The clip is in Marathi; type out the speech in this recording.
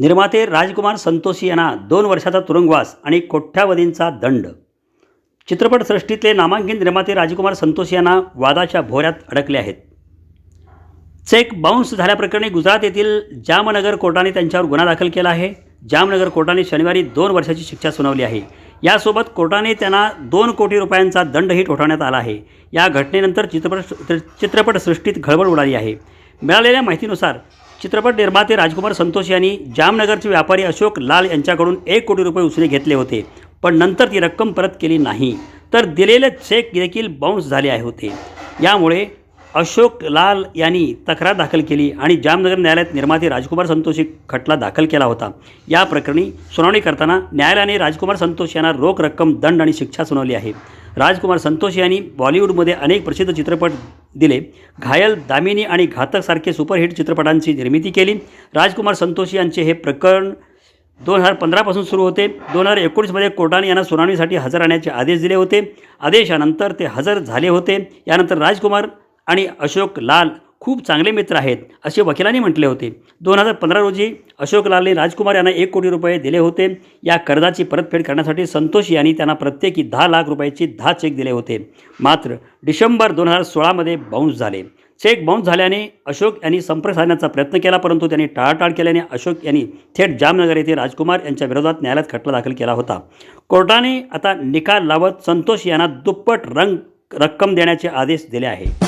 निर्माते राजकुमार संतोषी यांना दोन वर्षाचा तुरुंगवास आणि कोठ्यावधींचा दंड. चित्रपटसृष्टीतले नामांकित निर्माते राजकुमार संतोषी यांना वादाच्या भोऱ्यात अडकले आहेत. चेक बाउन्स झाल्याप्रकरणी गुजरात येथील जामनगर कोर्टाने त्यांच्यावर गुन्हा दाखल केला आहे. जामनगर कोर्टाने शनिवारी दोन वर्षाची शिक्षा सुनावली आहे. यासोबत कोर्टाने त्यांना दोन कोटी रुपयांचा दंडही ठोठावण्यात आला आहे. या घटनेनंतर चित्रपट चित्रपटसृष्टीत खळबळ उडाली आहे. मिळालेल्या माहितीनुसार चित्रपट निर्माते राजकुमार संतोष यांनी जामनगरचे व्यापारी अशोक लाल यांच्याकडून एक कोटी रुपये उसने घेतले होते पण नंतर ती रक्कम परत केली नाही. तर दिलेले चेक देखील बाउन्स झाले आहे होते. यामुळे अशोक लाल यांनी तक्रार दाखल केली आणि जामनगर न्यायालयात निर्माते राजकुमार संतोषी खटला दाखल केला होता. या प्रकरणी सुनावणी करताना न्यायालयाने राजकुमार संतोष यांना रोख रक्कम दंड आणि शिक्षा सुनावली आहे. राजकुमार संतोष यांनी बॉलिवूडमध्ये अनेक प्रसिद्ध चित्रपट दिले. घायल दामिनी आणि घातकसारखे सुपरहिट चित्रपटांची निर्मिती केली. राजकुमार संतोष यांचे हे प्रकरण दोन हजार पंधरापासून सुरू होते. दोन हजार एकोणीसमध्ये कोर्टाने यांना सुनावणीसाठी हजर राहण्याचे आदेश दिले होते. आदेशानंतर ते हजर झाले होते. यानंतर राजकुमार आणि अशोक लाल खूप चांगले मित्र आहेत असे वकिलांनी म्हटले होते. दोन हजार पंधरा रोजी अशोक लालने राजकुमार यांना एक कोटी रुपये दिले होते. या कर्जाची परतफेड करण्यासाठी संतोष यांनी त्यांना प्रत्येकी दहा लाख रुपयाची दहा चेक दिले होते. मात्र डिसेंबर दोन हजार सोळामध्ये बाउन्स झाले. चेक बाउन्स झाल्याने अशोक यांनी संपर्क साधण्याचा प्रयत्न केला परंतु त्यांनी टाळाटाळ केल्याने अशोक यांनी थेट जामनगर येथे राजकुमार यांच्या विरोधात न्यायालयात खटला दाखल केला होता. कोर्टाने आता निकाल लावत संतोष यांना दुप्पट रंग रक्कम देण्याचे आदेश दिले आहे.